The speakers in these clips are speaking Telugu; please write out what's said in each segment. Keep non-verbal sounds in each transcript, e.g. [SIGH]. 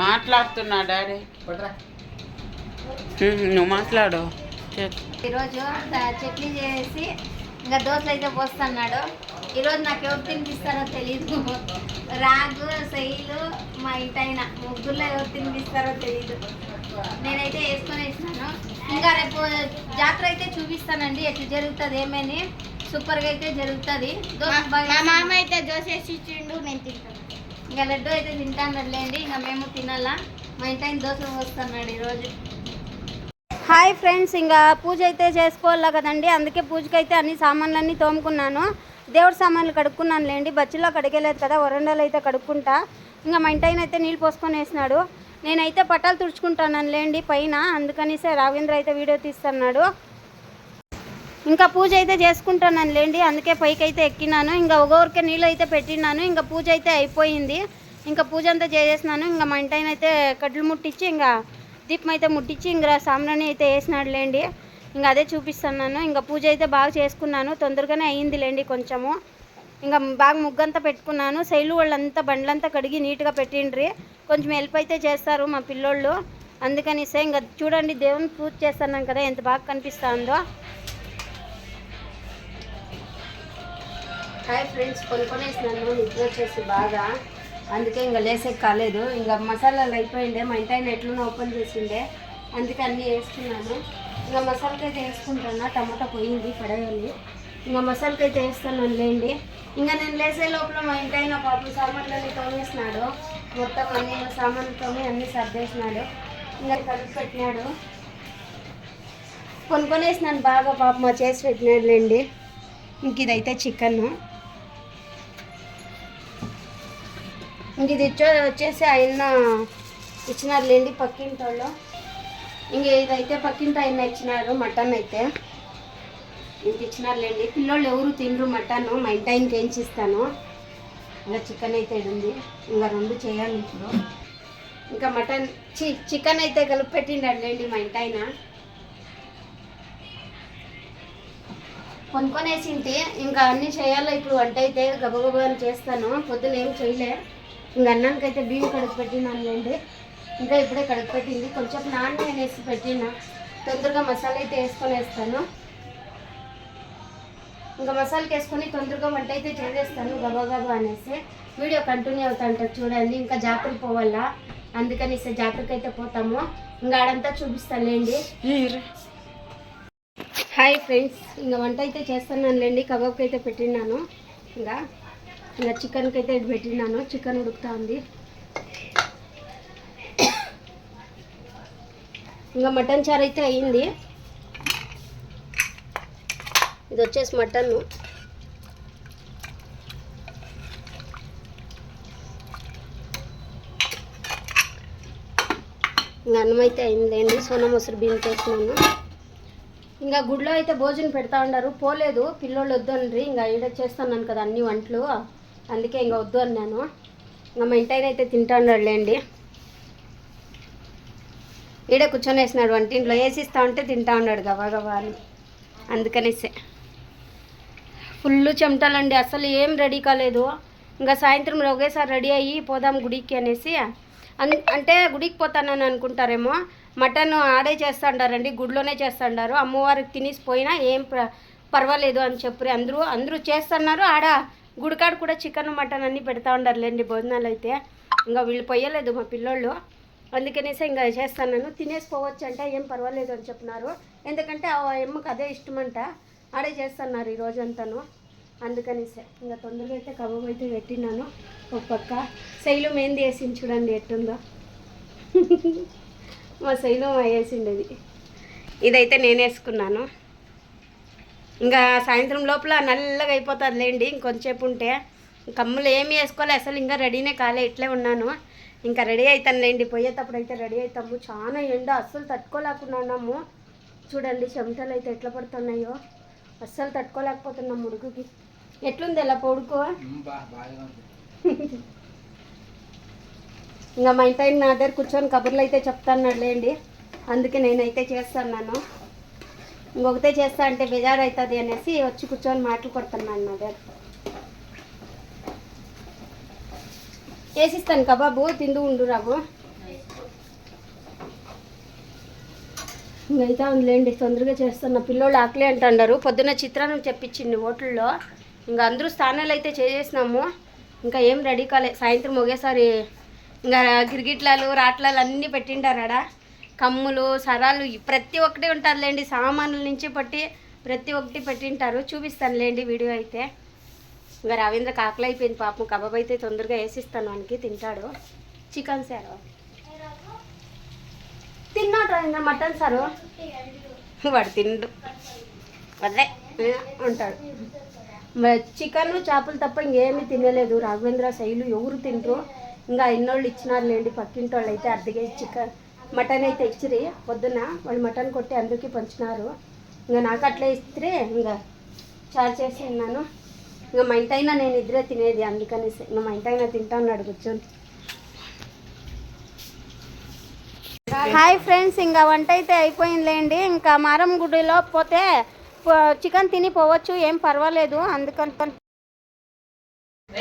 మాట్లాడుతున్నా డాడీ. నువ్వు మాట్లాడు. ఈరోజు చట్నీ చేసి ఇంకా దోశలు అయితే పోస్తున్నాడు. ఈరోజు నాకు ఎవరు తినిపిస్తారో తెలీదు. రాగు శైలు మా ఇంటైన ముగ్గురులో ఎవరు తినిపిస్తారో తెలీదు. నేనైతే వేసుకొని వేసినాను. ఇంకా రేపు జాతర అయితే చూపిస్తానండి. ఎట్లా జరుగుతుంది ఏమని? సూపర్గా అయితే జరుగుతుంది. దోశ బాగా మా మామ అయితే దోశ వేసి ఇచ్చిండు నేను తింటాను ఇంకా లడ్డు అయితే తింటాను లేండి ఇంకా మేము తినాలా? మా ఇంటాయన దోశలు వస్తున్నాడు ఈరోజు. హాయ్ ఫ్రెండ్స్ ఇంకా పూజ అయితే చేసుకోవాలా కదండి? అందుకే పూజకి అయితే అన్ని సామాన్లన్నీ తోముకున్నాను. దేవుడి సామాన్లు కడుక్కున్నాను లేండి బచ్చిలో కడిగేలేదు కదా వరండాలో అయితే కడుక్కుంటా. ఇంకా మా ఇంటాయన అయితే నీళ్ళు పోసుకొని వేసినాడు. నేనైతే పట్టాలు తుడుచుకుంటాను లేండి పైన. అందుకనిసే రావీంద్ర అయితే వీడియో తీస్తున్నాడు. ఇంకా పూజ అయితే చేసుకుంటాను లేండి అందుకే పైకి అయితే ఎక్కినాను. ఇంకా ఒక్కొక్కరికి నీళ్ళు అయితే పెట్టినాను. ఇంకా పూజ అయితే అయిపోయింది. ఇంకా పూజ అంతా చేసేసినాను. ఇంకా మా ఇంటి అయితే కడ్లు ముట్టించి ఇంకా దీపం అయితే ముట్టించి ఇంకా సాంబ్రాణి అయితే వేసినాడు లేండి. ఇంకా అదే చూపిస్తున్నాను. ఇంకా పూజ అయితే బాగా చేసుకున్నాను. తొందరగానే అయ్యింది లేండి కొంచెము. ఇంకా బాగా ముగ్గంతా పెట్టుకున్నాను. శైలు వాళ్ళంతా బండ్లంతా కడిగి నీట్గా పెట్టిండ్రి. కొంచెం హెల్ప్ అయితే చేస్తారు మా పిల్లోళ్ళు. అందుకనిసే ఇంకా చూడండి దేవుని పూజ చేస్తున్నాం కదా ఎంత బాగా కనిపిస్తుందో హాయ్ ఫ్రెండ్స్ కొనుక్కొనేసినాను నిద్ర వచ్చేసి బాగా. అందుకే ఇంకా లేసే కాలేదు. ఇంకా మసాలాలు అయిపోయిండే మా ఇంటి ఆయన ఎట్లనో ఓపెన్ చేసిండే. అందుకే అన్నీ వేసుకున్నాను ఇంకా మసాలాకి అయితే వేసుకుంటాను? టమాటా పోయింది పడేయాలి. ఇంకా మసాలాకి అయితే వేస్తాను లేండి. ఇంకా నేను లేసే లోపల మా ఇంటి ఆయన పాపం సామాన్లన్నీ తోమేసినాడు. మొత్తం అన్ని సామాన్లు తోమి అన్నీ సర్దేసినాడు. ఇంకా కలిపి పెట్టినాడు. కొనుక్కొనేసినాను బాగా పాప మా చేసి పెట్టినాడు లేండి. ఇంక ఇదైతే చికెన్ ఇంక ఇది వచ్చేసి ఆయన ఇచ్చినారు లేండి పక్కింటి వాళ్ళు ఇంక ఇదైతే పక్కింటి ఆయన ఇచ్చినారు మటన్ అయితే. ఇంక ఇచ్చినారు లేండి పిల్లోళ్ళు ఎవరు తినరు మటన్ మా ఇంటి ఆయనకి ఏం చేస్తాను? ఇంకా చికెన్ అయితే ఉంది. ఇంకా రెండు చేయాలి ఇప్పుడు. ఇంకా మటన్ చి చికెన్ అయితే కలిపి పెట్టిండాడు లేండి మా ఇంటి ఆయన. కొనుక్కొనేసింటి. ఇంకా అన్నీ చేయాలి ఇప్పుడు వంట అయితే గబగబా అని చేస్తాను. పొద్దున ఏం చేయలే. ఇంకా అన్నానికి అయితే బియ్యం కడుగు పెట్టినాను లేండి ఇంకా ఇప్పుడే కడుగు పెట్టింది. కొంచెం నాన్న అనేసి పెట్టిన. తొందరగా మసాలా అయితే వేసుకొని వేస్తాను. ఇంకా మసాలాకి వేసుకొని తొందరగా వంట అయితే చేసేస్తాను. గబగబా అనేసి. వీడియో కంటిన్యూ అవుతా ఉంటుంది చూడండి. ఇంకా జాతరకు పోవాలా? అందుకని జాతరకు అయితే పోతాము. ఇంకా ఆడంతా చూపిస్తాను లేండి. Hi friends. ఇంకా వంట అయితే చేస్తున్నాను లేండి. కబాబ్కి అయితే పెట్టినాను ఇంకా ఇంకా చికెన్కి అయితే ఇది పెట్టినాను. చికెన్ ఉడుకుతా ఉంది ఇంకా మటన్ చారు అయితే అయ్యింది. ఇది వచ్చేసి మటన్. ఇంకా అన్నం అయితే అయిందండి సోనా మొసరు బియ్యం చేసినాను. ఇంకా గుడిలో అయితే భోజనం పెడతా ఉన్నారు. పోలేదు. పిల్లోళ్ళు వద్దు ఇంకా ఈడ చేస్తున్నాను కదా అన్ని వంటలు. అందుకే ఇంకా వద్దు అన్నాను. ఇంకా మా ఇంటి అయితే తింటా ఉన్నాడు ఈడ కూర్చొని వేసినాడు వంటింట్లో వేసిస్తా ఉంటే తింటా ఉన్నాడు గవా గవా అని. అందుకనేసే. ఫుల్ చెమటాలండి. అసలు ఏం రెడీ కాలేదు. ఇంకా సాయంత్రం ఒకేసారి రెడీ అయ్యి పోదాం గుడికి అనేసి. అన్ అంటే గుడికి పోతానని అనుకుంటారేమో. మటన్ ఆడే చేస్తాండారండి. గుడిలోనే చేస్తాండారు. అమ్మవారికి తినేసి పోయినా ఏం పర్వాలేదు అని చెప్పి అందరూ అందరూ చేస్తున్నారు. ఆడ గుడికాడ కూడా చికెన్ మటన్ అన్నీ పెడతా ఉండారులేండి భోజనాలు అయితే. ఇంకా వీళ్ళు పోయలేదు మా పిల్లోళ్ళు. అందుకనేసి ఇంకా చేస్తాను తినేసి పోవచ్చు అంటే ఏం పర్వాలేదు అని చెప్పినారు. ఎందుకంటే ఆ అమ్మకి అదే ఇష్టమంట. ఆడే చేస్తున్నారు ఈ రోజంతాను. అందుకనేసే ఇంకా తొందరగా అయితే కబాబ్ అయితే పెట్టినాను. ఒక పక్క. శైలు మెహందీ వేసింది చూడండి ఎట్టుందో. [LAUGHS] మా శైలు వేసిండేది ఇదైతే నేను వేసుకున్నాను ఇంకా సాయంత్రం లోపల నల్లగా అయిపోతుంది లేండి ఇంకొంచెంసేపు ఉంటే. కమ్ములు ఏమి వేసుకోలే అసలు ఇంకా రెడీనే కాలే ఇట్లే ఉన్నాను. ఇంకా రెడీ అవుతాను లేండి పోయేటప్పుడు అయితే రెడీ అవుతాము చాలా ఎండ అస్సలు తట్టుకోలేకున్నాము చూడండి చెమటలు అయితే ఎట్లా పడుతున్నాయో. అస్సలు తట్టుకోలేకపోతున్నాం ముడుకుకి ఎట్లుంది ఎలా పొడుకో? ఇంకా మా ఇంటి నా దగ్గర కూర్చొని కబుర్లు అయితే చెప్తాను లేండి. అందుకే నేనైతే చేస్తున్నాను. ఇంకొకతే చేస్తా అంటే బేజారు అవుతుంది అనేసి వచ్చి కూర్చొని మాటలు కొడుతున్నాను మా దగ్గర వేసిస్తాను కబాబు తిందు ఉండు రాబు ఇంకైతే ఉందిలేండి తొందరగా చేస్తున్న. పిల్లోళ్ళు ఆకలి అంటున్నారు. పొద్దున్న చిత్రాన్నం చెప్పించింది హోటల్లో. ఇంకా అందరూ స్థానాలు అయితే చేసేసినాము. ఇంకా ఏం రెడీ కాలే. సాయంత్రం ఒకేసారి ఇంకా గిరిగిట్లాలు రాట్లాలు అన్నీ పెట్టిండారాడా? కమ్ములు సరాలు ప్రతి ఒక్కటి ఉంటుందిలేండి సామాన్ల నుంచి పట్టి ప్రతి ఒక్కటి పెట్టింటారు. చూపిస్తానులేండి వీడియో అయితే. ఇంకా రవీంద్ర కాకలు అయిపోయింది పాపం. కబాబ్ అయితే తొందరగా వేసిస్తాను వానికి. తింటాడు. Chicken sir. తిన్నాడు రవీంద్ర. Mutton sir. వాడు తిండు. వద్దే ఉంటాడు. చికెన్ చేపలు తప్ప ఇంకేమీ తినలేదు. రాఘవేంద్ర శైలు ఎవరు తింటారు ఇంకా ఇన్నోళ్ళు ఇచ్చినారులేండి. పక్కింటి వాళ్ళు అయితే అర్ధ కేజీ చికెన్. మటన్ అయితే ఇచ్చిరి పొద్దున వాళ్ళు మటన్ కొట్టి అందరికీ పంచినారు. ఇంకా నాకు అట్లే ఇస్తే ఇంకా చార్జ్ చేసి ఉన్నాను ఇంకా మా ఇంటైనా నేను ఇద్దరే తినేది అందుకనేసి ఇంకా మా ఇంటైనా తింటా ఉన్నాడు కూర్చొని. హాయ్ ఫ్రెండ్స్ ఇంకా వంట అయితే అయిపోయిందిలేండి. ఇంకా మారం గుడిలో పోతే చికెన్ తిని పోవచ్చు ఏం పర్వాలేదు అందుకని.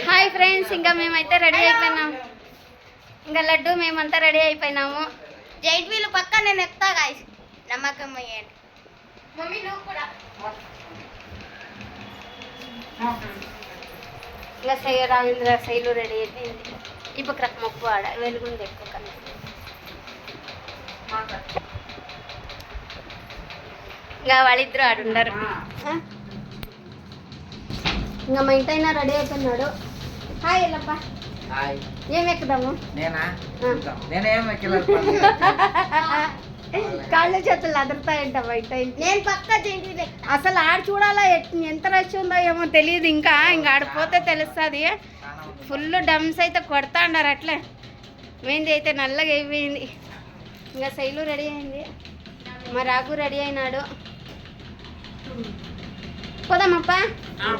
హాయ్ ఫ్రెండ్స్ ఇంకా మేమైతే రెడీ అయిపోయినాం. ఇంకా లడ్డు మేమంతా రెడీ అయిపోయినాము. జైట్ వీల్ పక్క నేను ఎక్కుతా గాయస్ నమ్మకం అయ్యండి మమ్మీ నువ్వు కూడా. ఇంకా సై రవీంద్ర శైలు రెడీ అయిపోయింది ఈ పక్క మొక్కు ఆడ. వెలుగుంది ఎక్కువ కన్నా. ఇంకా వాళ్ళిద్దరు ఆడుండరు? ఇంకా మా ఇంటైనా రెడీ అయిపోయినాడు. హాయ్ ఎల్లప్ప. హాయ్ ఏం ఎక్కుదాము నేనా ఆ. నేనేం ఎక్కలేదు కాళ్ళు చేతులు అదురుతాయంట బయట. నేను పక్క అసలు ఆడ చూడాలా? ఎంత రష్ ఉందో ఏమో తెలియదు ఇంకా. ఇంకా ఆడిపోతే తెలుస్తుంది. ఫుల్ డమ్స్ అయితే కొడతా ఉన్నారు అట్లే. మెయింది అయితే నల్లగా అయిపోయింది. ఇంకా శైలు రెడీ అయింది. మా రాఘు రెడీ అయినాడు. పోదామప్ప?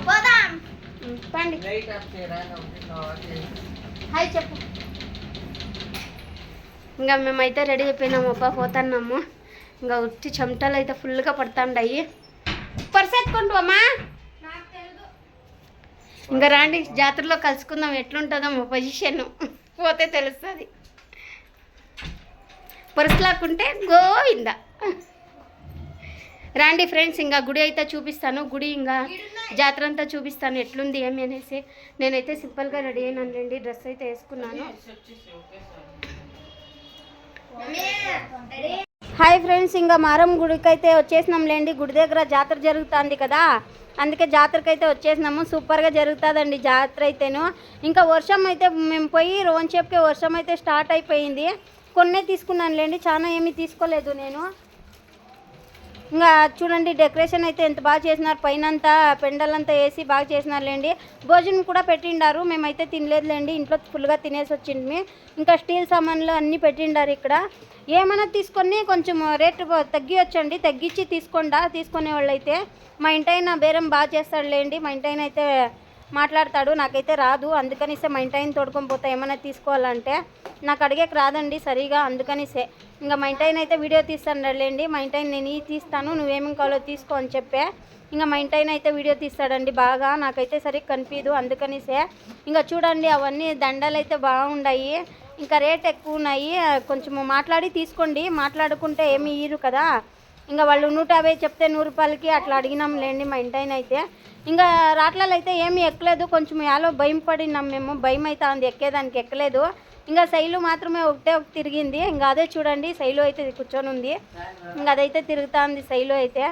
పోదాం. పండి. లైట్ ఆఫ్ చేయరా హాయ్ చెప్పు. ఇంకా మేమైతే రెడీ అయిపోయినాము అప్ప పోతున్నాము. ఇంకా ఉట్టి చెమటలు అయితే ఫుల్గా పడుతుండాయి. పరిసెత్తుకుంటూ అమ్మా. ఇంకా రాండి జాతరలో కలుసుకుందాం ఎట్లుంటుందో మా పొజిషన్ పోతే తెలుస్తుంది. పరుసలాకుంటే గోవింద. రాండి ఫ్రెండ్స్ ఇంకా గుడి అయితే చూపిస్తాను. గుడి ఇంకా జాతర అంతా చూపిస్తాను. ఎట్లుంది ఏమి అనేసి. నేనైతే సింపుల్గా రెడీ అయినానండి డ్రెస్ అయితే వేసుకున్నాను. హాయ్ ఫ్రెండ్స్ ఇంకా మారం గుడికి అయితే వచ్చేసినాంలేండి. గుడి దగ్గర జాతర జరుగుతుంది కదా. అందుకే జాతరకి అయితే వచ్చేసినాము. సూపర్గా జరుగుతుందండి జాతర అయితేను. ఇంకా వర్షం అయితే మేము పోయి రోన్చేపుకి వర్షం అయితే స్టార్ట్ అయిపోయింది. కొన్నే తీసుకున్నాను లేండి చాలా ఏమీ తీసుకోలేదు నేను. ఇంకా చూడండి డెకరేషన్ అయితే ఎంత బాగా చేసినారు. పైన అంతా పెండలంతా వేసి బాగా చేసినారులేండి. భోజనం కూడా పెట్టిండారు. మేమైతే తినలేదులేండి. ఇంట్లో ఫుల్గా తినేసి వచ్చింది ఇంకా స్టీల్ సామాన్లు అన్నీ పెట్టిండారు ఇక్కడ. ఏమైనా తీసుకొని కొంచెం రేటు తగ్గియొచ్చండి. తగ్గించి తీసుకోండా తీసుకునే వాళ్ళైతే మా ఇంటైన బేరం బాగా చేస్తాడులేండి. మా ఇంటైన అయితే మాట్లాడతాడు. నాకైతే రాదు. అందుకనిసే మా ఇంటైన తోడుకొని పోతా. ఏమైనా తీసుకోవాలంటే నాకు అడిగేకి రాదండి సరిగా. అందుకనిసే. ఇంకా మా ఇంటైన అయితే వీడియో తీస్తానులేండి మా ఇంటైన నేను ఈ తీస్తాను నువ్వేమేమి కావాలో తీసుకో అని చెప్పే. ఇంకా మా అయితే వీడియో తీస్తాడండి బాగా. నాకైతే సరిగ్గా కనిపించదు అందుకనిసే. ఇంకా చూడండి అవన్నీ దండలు అయితే బాగున్నాయి ఇంకా రేట్ ఎక్కువ ఉన్నాయి. కొంచెం మాట్లాడి తీసుకోండి. మాట్లాడుకుంటే ఏమి ఇయ్యరు కదా. ఇంకా వాళ్ళు నూట యాభై చెప్తే నూరు రూపాయలకి అట్లా అడిగినాం లేండి మా ఇంటైన అయితే. ఇంకా రాట్లలో అయితే ఏమీ ఎక్కలేదు. కొంచెం యాలో భయం పడినాం మేము. భయం అయితే ఉంది ఎక్కేదానికి ఎక్కలేదు. ఇంకా శైలు మాత్రమే ఒకటే ఒక తిరిగింది. ఇంకా అదే చూడండి శైలు అయితే కూర్చొని ఉంది. ఇంకా అదైతే తిరుగుతా ఉంది శైలు అయితే.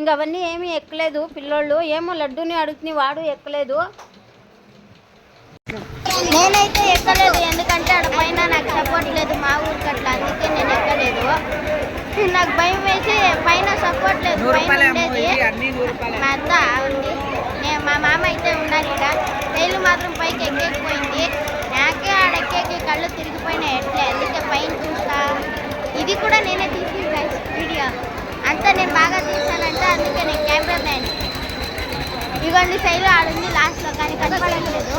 ఇంకా అవన్నీ ఏమీ ఎక్కలేదు పిల్లోళ్ళు. ఏమో లడ్డూని అడుగుతుంది వాడు ఎక్కలేదు. నేనైతే ఎక్కలేదు. ఎందుకంటే ఆడ పైన నాకు సపోర్ట్ లేదు మా ఊరికి అట్లా. అందుకే నేను ఎక్కలేదు. నాకు భయం వేసి పైన సపోర్ట్ లేదు. భయం ఉండేది మా అత్త ఉంది నేను మా మామ అయితే ఉన్నారు ఇక్కడ. రైలు మాత్రం పైకి ఎక్కేకపోయింది. నాకే ఆడ కళ్ళు తిరిగిపోయినా ఎట్లే? అందుకే పైన చూస్తా. ఇది కూడా నేనే తీసింది వీడియో. అంతా నేను బాగా తీసానంటే అందుకే నేను కెమెరా మ్యాన్ ఇవన్నీ శైలి ఆడుంది లాస్ట్లో కానీ కనపడట్లేదు.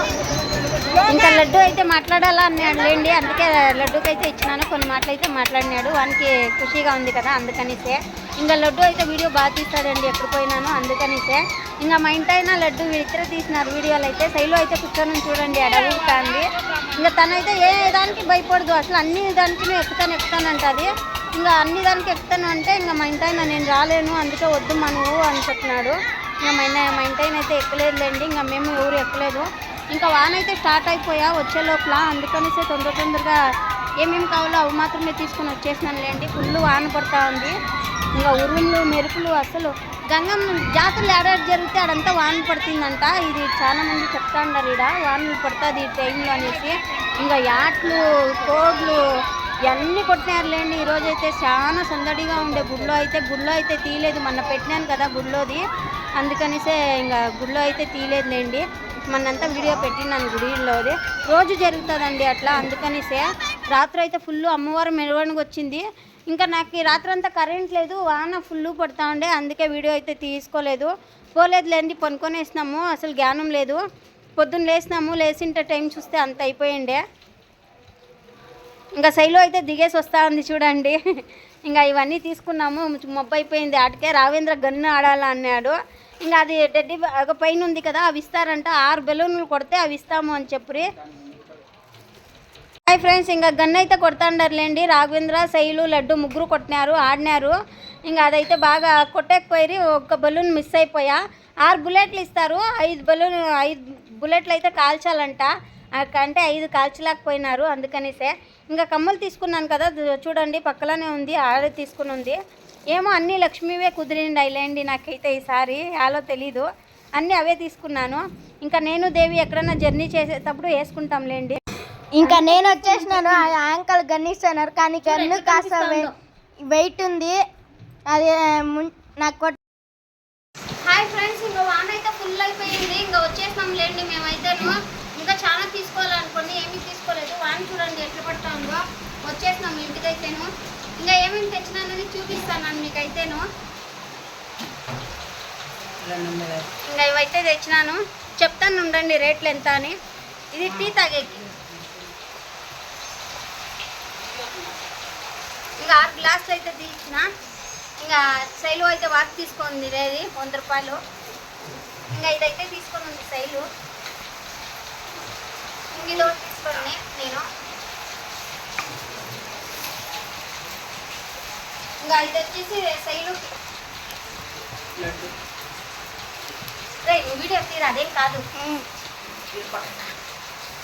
ఇంకా లడ్డు అయితే మాట్లాడాలా అన్నాడు లేండి అందుకే లడ్డుకి అయితే ఇచ్చినాను. కొన్ని మాటలు అయితే మాట్లాడినాడు. వానికి ఖుషిగా ఉంది కదా అందుకనిసే. ఇంకా లడ్డు అయితే వీడియో బాగా తీస్తాడండి ఎక్కడ పోయినాను అందుకనిసే. ఇంకా మా ఇంటి అయినా లడ్డు ఇద్దరు తీసినారు వీడియోలు అయితే. శైలు అయితే కూర్చొని చూడండి అడవుతుంది ఇంకా తనైతే ఏ దానికి భయపడదు అసలు అన్ని దానికి ఎక్కుతాను ఎక్కుతాను అంటది. ఇంకా అన్ని దానికి ఎక్కుతాను అంటే ఇంకా మా ఇంటి అయినా నేను రాలేను అందుకే వద్దు మా నువ్వు అని చెప్పినాడు. ఇంకా మా మా ఇంటి అయినా అయితే ఎక్కలేదులేండి ఇంకా మేము ఎవరు ఎక్కలేదు. ఇంకా వాన అయితే స్టార్ట్ అయిపోయా వచ్చే లోపల. అందుకనేసి తొందర తొందరగా ఏమేమి కావాలో అవి మాత్రమే తీసుకొని వచ్చేసినాను లేండి ఫుల్ వాన పడతా ఉంది. ఇంకా ఉరుములు మెరుపులు అసలు గంగమ్మ జాతరలు ఏడాది జరిగితే అడంతా వానలు పడుతుందంట. ఇది చాలా మంది చెప్తా ఉన్నారు ఈడ వానలు పడుతుంది ఈ టైంలో అనేసి. ఇంకా యాట్లు కోడ్లు ఇవన్నీ కొట్టినారులేండి. ఈరోజు అయితే చాలా సందడిగా ఉండే గుడిలో అయితే గుడిలో అయితే తీయలేదు. మొన్న పెట్టినాను కదా గుడిలోది. అందుకనిసే ఇంకా గుడిలో అయితే తీయలేదులేండి. మొన్నంతా వీడియో పెట్టినాను గుడిలోది. రోజు జరుగుతుందండి అట్లా. అందుకనిసే రాత్రి అయితే ఫుల్ అమ్మవారు మెరవడానికి వచ్చింది ఇంకా నాకు ఈ కరెంట్ లేదు వాన ఫుల్ పడుతూ ఉండే అందుకే వీడియో అయితే తీసుకోలేదు. పోలేదులేండి పనుకొనేసినాము అసలు జ్ఞానం లేదు. పొద్దున్న లేసినాము లేచింటే టైం చూస్తే అంత అయిపోయిండే. ఇంకా సైలో అయితే దిగేసి వస్తా ఉంది చూడండి. ఇంకా ఇవన్నీ తీసుకున్నాము మొబ్బు అయిపోయింది ఆటకే రావేంద్ర గన్ను ఆడాలా అన్నాడు. ఇంకా అది డెడ్డి ఒక పైన ఉంది కదా అవి ఇస్తారంట ఆరు బెలూన్లు కొడితే అవి ఇస్తాము అని చెప్పి. హాయ్ ఫ్రెండ్స్ ఇంకా గన్ అయితే కొడతాండర్లేండి. రాఘవేంద్ర శైలు లడ్డు ముగ్గురు కొట్టినారు ఆడినారు. ఇంకా అదైతే బాగా కొట్టకపోయి ఒక్క బలూన్ మిస్ అయిపోయా. ఆరు బుల్లెట్లు ఇస్తారు. ఐదు బలూన్ ఐదు బుల్లెట్లు అయితే కాల్చాలంట అంటే ఐదు కాల్చలేకపోయినారు అందుకనేసే. ఇంకా కమ్మలు తీసుకున్నాను కదా చూడండి పక్కలోనే ఉంది ఆడ తీసుకుని ఉంది. ఏమో అన్నీ లక్ష్మీవే కుదిరిండి అయిలేండి నాకైతే ఈసారి యాలో తెలీదు. అన్నీ అవే తీసుకున్నాను. ఇంకా నేను దేవి ఎక్కడైనా జర్నీ చేసేటప్పుడు వేసుకుంటాంలేండి. ఇంకా నేను వచ్చేసినాను యాంకల్ గన్నిస్తున్నారు కానీ గన్ను కాస్త వెయిట్ ఉంది. అది నాకు హాయ్ ఫ్రెండ్స్ ఇంకా వాన అయితే ఫుల్ అయిపోయింది. ఇంకా వచ్చేసినాం లేండి మేమైతేను ఇంకా చాలా తీసుకోవాలనుకోండి ఏమీ తీసుకోలేదు. వాన చూడండి ఎట్లా పడతా ఉందో వచ్చేసినాం ఇంటికైతేను. ఇంకా ఏమేమి తెచ్చినానని చూపిస్తాను మీకైతేను. ఇంకా ఇవైతే తెచ్చినాను. చెప్తాను ఉండండి రేట్లు ఎంత అని. ఇది టీ తాగేకి. ఇంకా ఆరు గ్లాసులు అయితే తీసిన. ఇంకా శైలు అయితే వాక్ తీసుకుంది లేది వంద రూపాయలు. ఇంకా ఇదైతే తీసుకొని ఉంది శైలు. ఒకటి తీసుకోండి నేను. ఇంకా ఇది వచ్చేసి నువ్వు వీడియో తీరా? అదేం కాదు.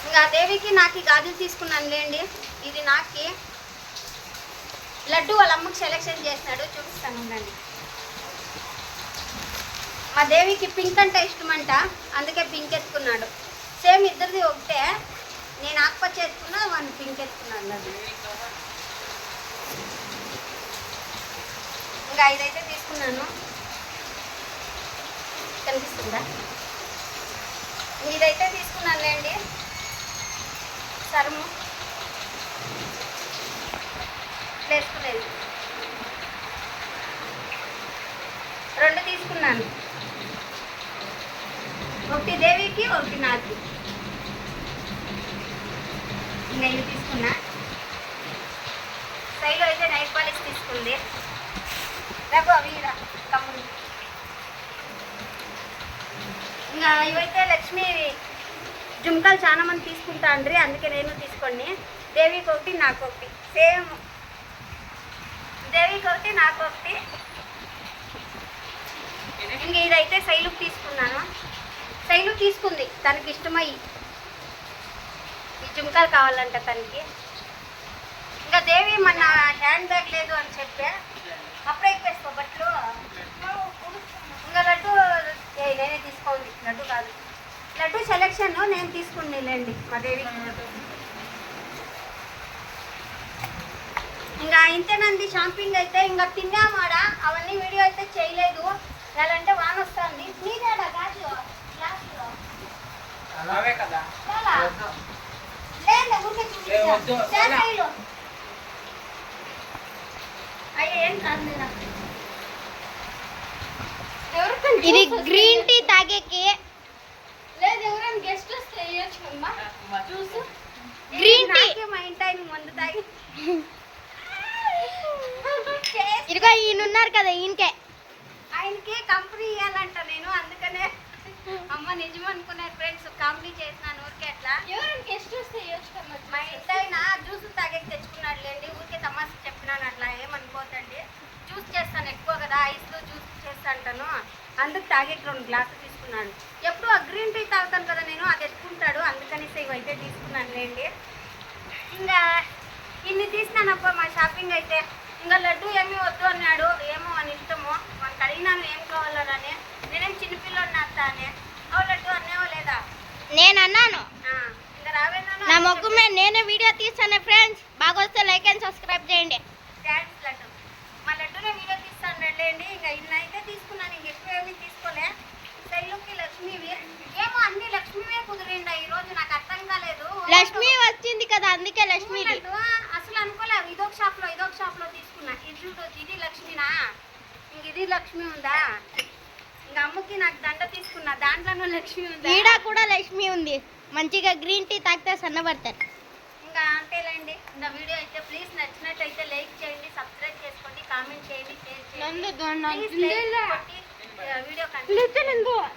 ఇంకా దేవికి నాకు ఈ గాజులు తీసుకున్నాను లేండి ఇది నాకి. లడ్డు వాళ్ళ అమ్మకి సెలెక్షన్ చేసినాడు. చూపిస్తాను ఉండండి. మా దేవికి పింక్ అంటే ఇష్టమంట. అందుకే పింక్ ఎత్తుకున్నాడు. సేమ్ ఇద్దరిది ఒకటే. నేను ఆకుపచ్చ ఎత్తుకున్నా వాడిని పింక్ ఎత్తుకున్నాను లడ్డు. ఇంకా ఐదైతే తీసుకున్నాను. కనిపిస్తుందా? ఇదైతే తీసుకున్నాను లేండి సరము వేసుకునేది రెండు తీసుకున్నాను. ఒకటి దేవికి ఒకటి నాకు. ఇంకా ఇవి తీసుకున్నా. సైలో అయితే నైట్ పాలిష్ తీసుకుంది. రేపు అవి రా, కమ్ములు ఇంకా ఇవైతే లక్ష్మి జుంకాలు చాలా మంది తీసుకుంటా అండ్రి అందుకే నేను తీసుకోండి. దేవికి ఒకటి నాకు ఒకటి సేమ్ దేవికి ఒకటి నాకు ఒకటి. ఇంక ఇదైతే శైలుకి తీసుకున్నాను. శైలు తీసుకుంది. తనకి ఇష్టమై ఈ జుంకాలు కావాలంట తనకి. ఇంకా దేవి మన హ్యాండ్ బ్యాగ్ లేదు అని చెప్పే. అప్పుడే ఇప్పేసుకో బట్లు ఇంకా లడ్డు ఏ, నేనే తీసుకోండి. లడ్డు కాదు. లడ్డు సెలెక్షన్ నేను తీసుకుని లేండి మా దేవి ఇంకా ఇంతేనండి షాపింగ్ అయితే ఇంకా తిన్నామాడ అవన్నీ వీడియో అయితే చేయలేదు. ఎలాంటే వాన వస్తుంది. నీదేడా గాజు గ్లాసులో అవే కదా. ఇది గ్రీన్ టీ తాగేకి. లేదు ఎవరైనా గెస్ట్ వస్తే వేయచ్చు గ్రీన్ టీ మా ఇంటి మందు తాగి. [LAUGHS] ఇదిగో ఈయన ఉన్నారు కదా ఈయనకే. ఆయనకి కంపెనీ ఇవ్వాలంట నేను అందుకనే. అమ్మ నిజం అనుకున్నారు ఫ్రెండ్స్ కామెడీ చేసినాను ఊరికే అట్లా. గెస్ట్ వస్తే మా ఇంటి ఆయన జ్యూస్ తాగేకి తెచ్చుకున్నాడులేండి ఊరికే తమాషా చెప్పినాను అట్లా ఏమనుకోతండి జ్యూస్ చేస్తాను ఎక్కువ కదా ఐస్లో జ్యూస్ చేస్తాంటాను. అందుకు తాగేకి రెండు గ్లాసులు తీసుకున్నాను. ఎప్పుడు ఆ గ్రీన్ టీ తాగుతాను కదా నేను అది ఎత్తుకుంటాడు అందుకనేసి ఇవైతే తీసుకున్నాను లేండి ఇంకా ఇన్ని తీసినానప్ప మా షాపింగ్ అయితే. ఇంకా లడ్డు ఏమీ వద్దు అన్నాడు. ఏమో అని ఇష్టము. మనకు అడిగినాను ఏం కావాలని నేనేం చిన్నపిల్లని అత్త అని. ఓ లడ్డు అన్నావో లేదా? నేను అన్నాను. ఇంకా రావేనాను నా మొక్కు మీద నేనే వీడియో తీస్తాను ఫ్రెండ్స్ బాగా వస్తే లైక్ అండ్ సబ్స్క్రైబ్ చేయండి. థ్యాంక్స్ లడ్డు. మా లడ్డునే వీడియో తీస్తాను లేండి ఇంకా ఇన్ని అయితే తీసుకున్నాను. ఇంక ఎక్కువ ఏమీ తీసుకోలే. శైలుకి లక్ష్మివి. ఏమో అన్ని లక్ష్మివే కుదిరిండా. ఈ రోజు నాకు అర్థం కాలేదు. లక్ష్మి వచ్చింది కదా అందుకే లక్ష్మిది. లడ్డు, అసలు అనుకోలేదు. ఇదొక షాప్లో షాప్లో తీసుకున్నా. ఇది చూడు ఇది లక్ష్మినా? ఇంక ఇది లక్ష్మి ఉందా? ఇంక అమ్మకి నాకు దండ తీసుకున్నా. దాంట్లో లక్ష్మి ఉంది? ఈడ కూడా లక్ష్మి ఉంది. మంచిగా గ్రీన్ టీ తాగితే సన్నబడతారు. ఇంకా అంతేలేండి. నా వీడియో అయితే ప్లీజ్ నచ్చినట్లయితే లైక్ చేయండి సబ్స్క్రైబ్ చేసుకోండి కామెంట్ చేయండి షేర్ చేయండి. వీడియో కంటే